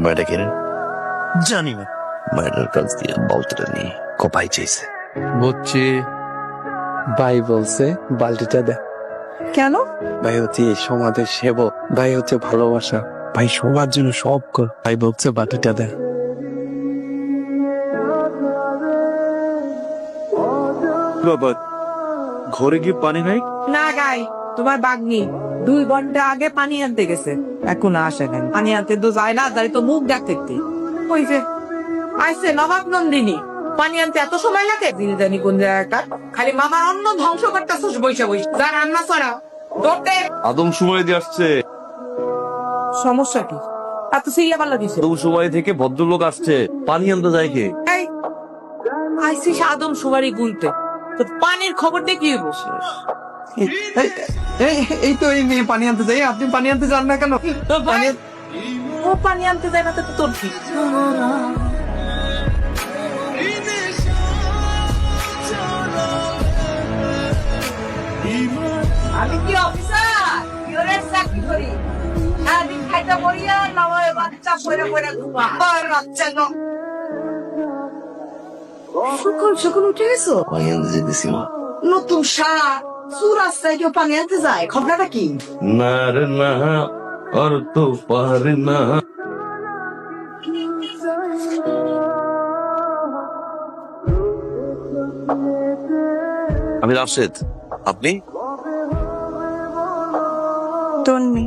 মেয়েটা জানি না। মেয়েটার কাছ দিয়ে বলতেটা নিয়ে কোপাই চাইছে। বুঝছি ভাই বলছে বালতিটা দে। কেন? ভাই হচ্ছে সমাজের সেবক ভাই হচ্ছে ভালোবাসা। ভাই সবার জন্য সব কর ভাই বলছে বাটিটা দে। বাবা ঘরে কি পানি নাই? না গাই। তোমার বাগনি দুই ঘণ্টা আগে পানি আনতে গেছে। এখন আসে নাই। পানি আনতে তো যায় না তাই তো মুখ দেখতে ওই যে আইসে নবাব নন্দিনী পানি আনতে এত সময় লাগে? দিন জানি কোন জায়গাটা খালি মামার অন্ন ধ্বংস করতেছিস বৈশা বৈশা। যা রান্না ছড়া। দৌড়তে আদম সময় দিয়ে আসছে। সমস্যা কি? এত সিরিয়া পাল্লা দিছে। আদম সময় থেকে ভদ্রলোক আসছে। পানি আনতে যায় কে? আইসিস আদম সুবারি গুনতে তো পানির খবর দিয়ে কি বসিস এই এই তো এই মেয়ে পানি আনতে যাই আপনি পানি আনতে যান না কেন? পানি ও পানি আনতে যায় না তো তোর কি? আমি কি অফিসার? ইউরের চাকরি করি। সারাদিন খাইতে পড়িয়া নয় বাচ্চা পড়ে পড়ে ঘুমা। আর বাচ্চা ন শুকুন শুকুন উঠে গেছো? পানি আনতে যেতেছি মা। নতুন সার সুর রাস্তায় কেউ পানি যায় খবরটা কি? না রে না আর তো পারে না। আমি রাশেদ আপনি? তন্নি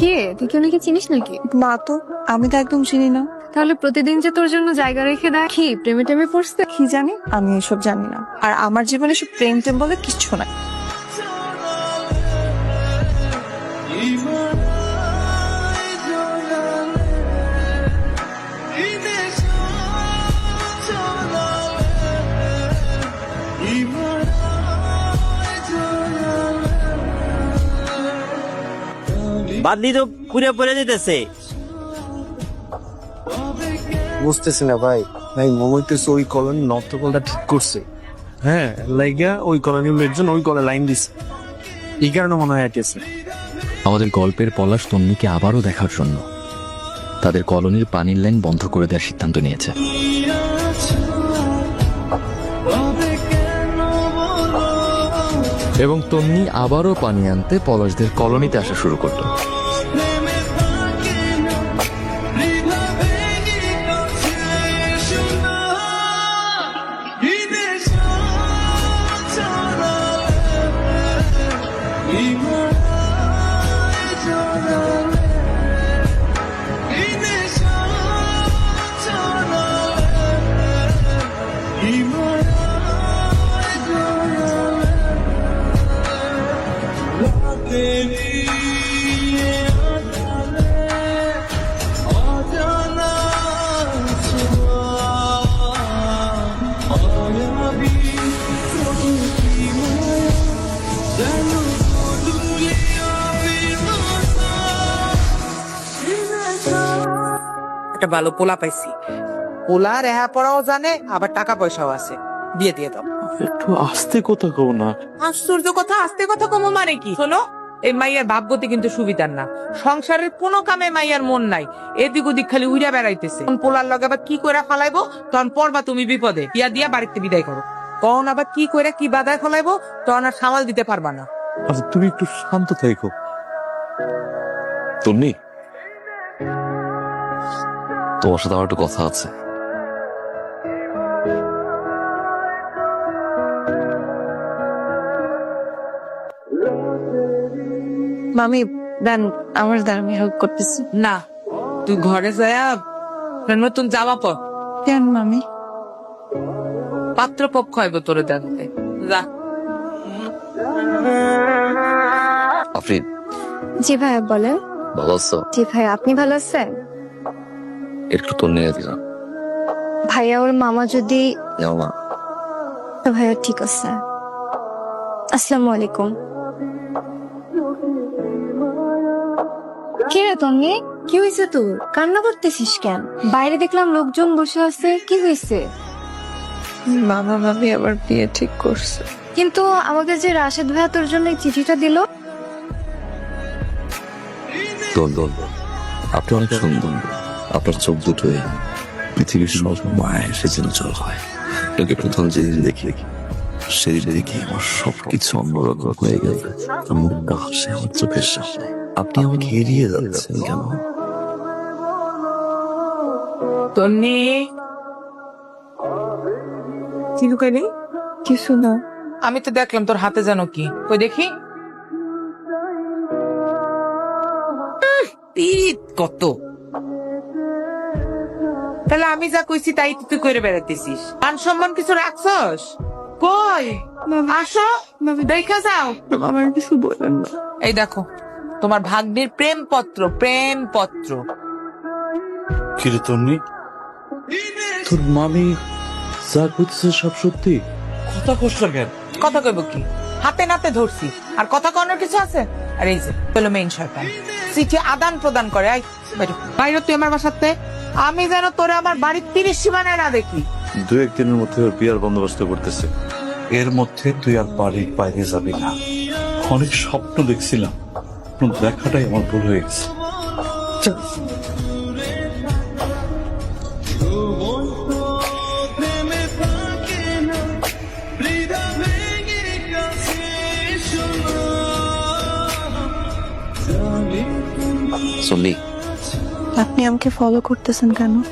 কে? তুই কি ওনাকে চিনিস নাকি? না তো আমি তো একদম চিনি না। তাহলে প্রতিদিন যে তোর জন্য জায়গা রেখে দেয়। কি প্রেমে টেমে পড়ছে? কি জানি? আমি এসব জানি না। আর আমার জীবনে সব প্রেম টেম বলে কিচ্ছু নাই। বাদলি তো পুরে পড়ে যেতেছে। বুঝতেছি না ভাই। ভাই মমইতেছে ওই কলোনি নর্থকলটা ঠিক করছে। হ্যাঁ লাইগা ওই কলোনির লোকজন ওই কলে লাইন দিছে। এই কারণে মনে হয় আইতেছে। আমাদের গল্পের পলাশ তন্নিকে আবারও দেখার জন্য তাদের কলোনির পানির লাইন বন্ধ করে দেওয়ার সিদ্ধান্ত নিয়েছে। এবং তন্নি আবারও পানি আনতে পলাশদের কলোনিতে আসা শুরু করল। একটা ভালো পোলা পাইছি। পোলা রেহা পড়াও জানে আবার টাকা পয়সাও আছে। বিয়ে দিয়ে দাও। একটু আস্তে কথা কও না। আশ্চর্য কথা আস্তে কথা কমো মানে কি? শোনো এই মাইয়ার ভাবগতি কিন্তু সুবিধার না। সংসারের কোনো কামে মাইয়ার মন নাই। এদিক ওদিক খালি উইরা বেড়াইতেছে। পোলার লগে আবার কি করে ফালাইবো? তখন পরবা তুমি বিপদে। ইয়া দিয়া বাড়িতে বিদায় করো। তখন আবার কি করে কি বাধায় ফলাইবো? তখন আর সামাল দিতে পারবা না। আচ্ছা তুমি একটু শান্ত থাকো তন্নি? তোমার সাথে আমার একটু কথা আছে। মামি দেন আমার দ্বারা আমি হেল্প করতেছি। না তুই ঘরে যায়া নতুন জামা পর। কেন মামি। পাত্র পক্ষ হইব তোরে জানতে যা। আফরিন। জি ভাইয়া বলেন। ভালো আছো? জি ভাইয়া আপনি ভালো আছেন? একটু তন্নি দিলাম ভাইয়া ওর মামা যদি মা। ভাইয়া ঠিক আছে। আসসালামু আলাইকুম। কে রে তন্নি কি হয়েছে তোর? কান্না করতেছিস কেন? বাইরে দেখলাম লোকজন বসে আছে কি হয়েছে মামা মামি আবার বিয়ে ঠিক করছে। কিন্তু আমাকে যে রাশেদ ভাইয়া তোর জন্য এই চিঠিটা দিল। দোল দোল আপনি অনেক সুন্দর। আপনার চোখ দুটোই পৃথিবীর সব মায়ের সেদিন জল হয়। আপনাকে প্রথম যেদিন দেখি সেদিন দেখি আমার সব কিছু অন্যরকম হয়ে গেছে আমার মুখটা হাসে আমার চোখের সামনে। আপনি আমাকে এড়িয়ে যাচ্ছেন কেন? তন্নি? কি লুকাইলি কিছু না। আমি তো দেখলাম তোর হাতে যেন কি। ওই দেখি? কত। তাহলে আমি যা কইছি তাই তো তুই করে বেড়াতেছিস মান সম্মান কিছু রাখছস? কই? আসো দেখা যাও। আমার কিছু বলেন না। এই দেখো। তোমার ভাগ্নের প্রেম পত্র প্রেম পত্র কিরে তন্নি? তোর মামি যা করতেছে সব সত্যি? কথা কষ্ট কেন? কথা কইব কি? হাতে নাতে ধরছি। আর কথা কনার কিছু আছে? আর এই যে পেল মেইন শয়তান। চিঠি আদান প্রদান করে আই বাইরে। বাইরে তুই আমার বাসাতে আমি যেন তোরে আমার বাড়ির তিরিশ সীমানায় না দেখি। দু একদিনের মধ্যে ওর বিয়ার বন্দোবস্ত করতেছে। এর মধ্যে তুই আর বাড়ির বাইরে যাবি না। অনেক স্বপ্ন দেখছিলাম। কিন্তু দেখাটাই আমার ভুল হয়ে গেছে। সন্নি। আপনি আমাকে ফলো করতেছেন কেন?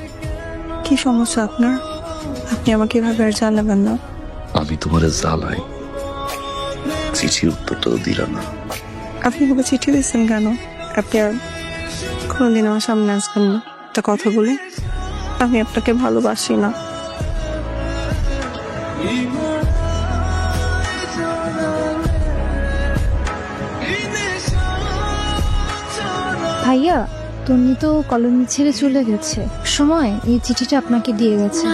কি সমস্যা আপনার? আপনি আমাকে এভাবে আর জানাবেন না। আমি তোমার জ্বালাই চিঠির উত্তরটা তো দিলা না। আপনি আমাকে চিঠি দিচ্ছেন কেন? আপনি আর কোনোদিন আমার সামনে আসবেন না। একটা কথা বলে আমি আপনাকে ভালোবাসি না। ভাইয়া তন্নি তো কলোনি ছেড়ে চলে গেছে। সময় এই চিঠিটা আপনাকে দিয়ে গেছে।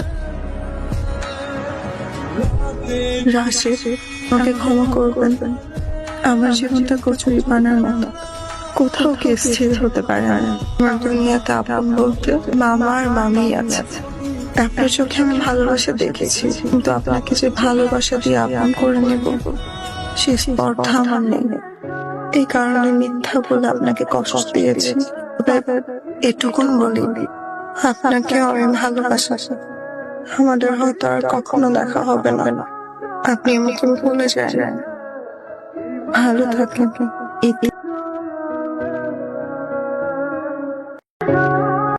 রাশিদ আমাকে ক্ষমা করবেন। আমার জীবনটা কচুরি বানার মতো। কোথাও কি স্থির হতে পারে না। আমার দুনিয়াতে আপন বলতে মামা আর মামি আছে। আপনার চোখে আমি ভালোবাসা দেখেছি, কিন্তু আপনাকে যে ভালোবাসা দিয়ে আপন করে নেব, সে স্পর্ধা আমার নেই। এই কারণে মিথ্যা বলে আপনাকে কষ্ট দিয়েছি। এটুকুন বলি, আপনাকে আমি ভালোবাসা। আমাদের হয়তো আর কখনো দেখা হবে না। আপনি আমাকে ভুলে যান। ভালো থাকেন